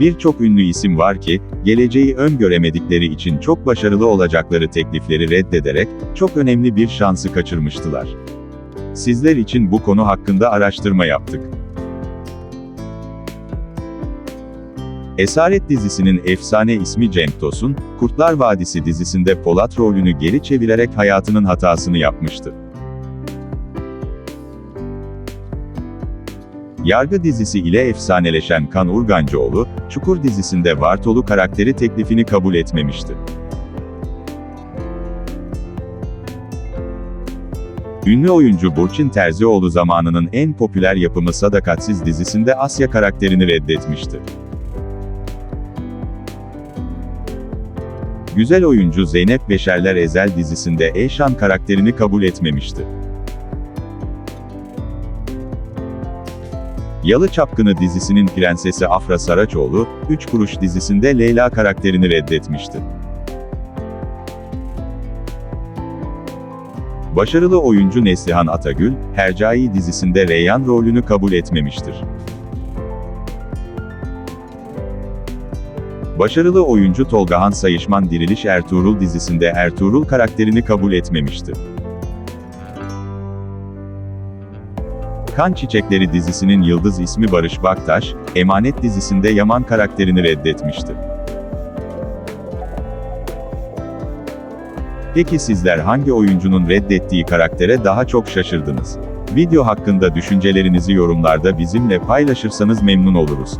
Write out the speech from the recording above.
Birçok ünlü isim var ki, geleceği öngöremedikleri için çok başarılı olacakları teklifleri reddederek, çok önemli bir şansı kaçırmıştılar. Sizler için bu konu hakkında araştırma yaptık. Esaret dizisinin efsane ismi Cenk Tosun, Kurtlar Vadisi dizisinde Polat rolünü geri çevirerek hayatının hatasını yapmıştı. Yargı dizisi ile efsaneleşen Kan Urgancıoğlu, Çukur dizisinde Vartolu karakteri teklifini kabul etmemişti. Ünlü oyuncu Burçin Terzioğlu zamanının en popüler yapımı Sadakatsiz dizisinde Asya karakterini reddetmişti. Güzel oyuncu Zeynep Beşerler Ezel dizisinde Eyşan karakterini kabul etmemişti. Yalı Çapkını dizisinin prensesi Afra Saraçoğlu, Üç Kuruş dizisinde Leyla karakterini reddetmişti. Başarılı oyuncu Neslihan Atagül, Hercai dizisinde Reyyan rolünü kabul etmemiştir. Başarılı oyuncu Tolgahan Sayışman Diriliş Ertuğrul dizisinde Ertuğrul karakterini kabul etmemişti. Kan Çiçekleri dizisinin yıldız ismi Barış Baktaş, Emanet dizisinde Yaman karakterini reddetmişti. Peki sizler hangi oyuncunun reddettiği karaktere daha çok şaşırdınız? Video hakkında düşüncelerinizi yorumlarda bizimle paylaşırsanız memnun oluruz.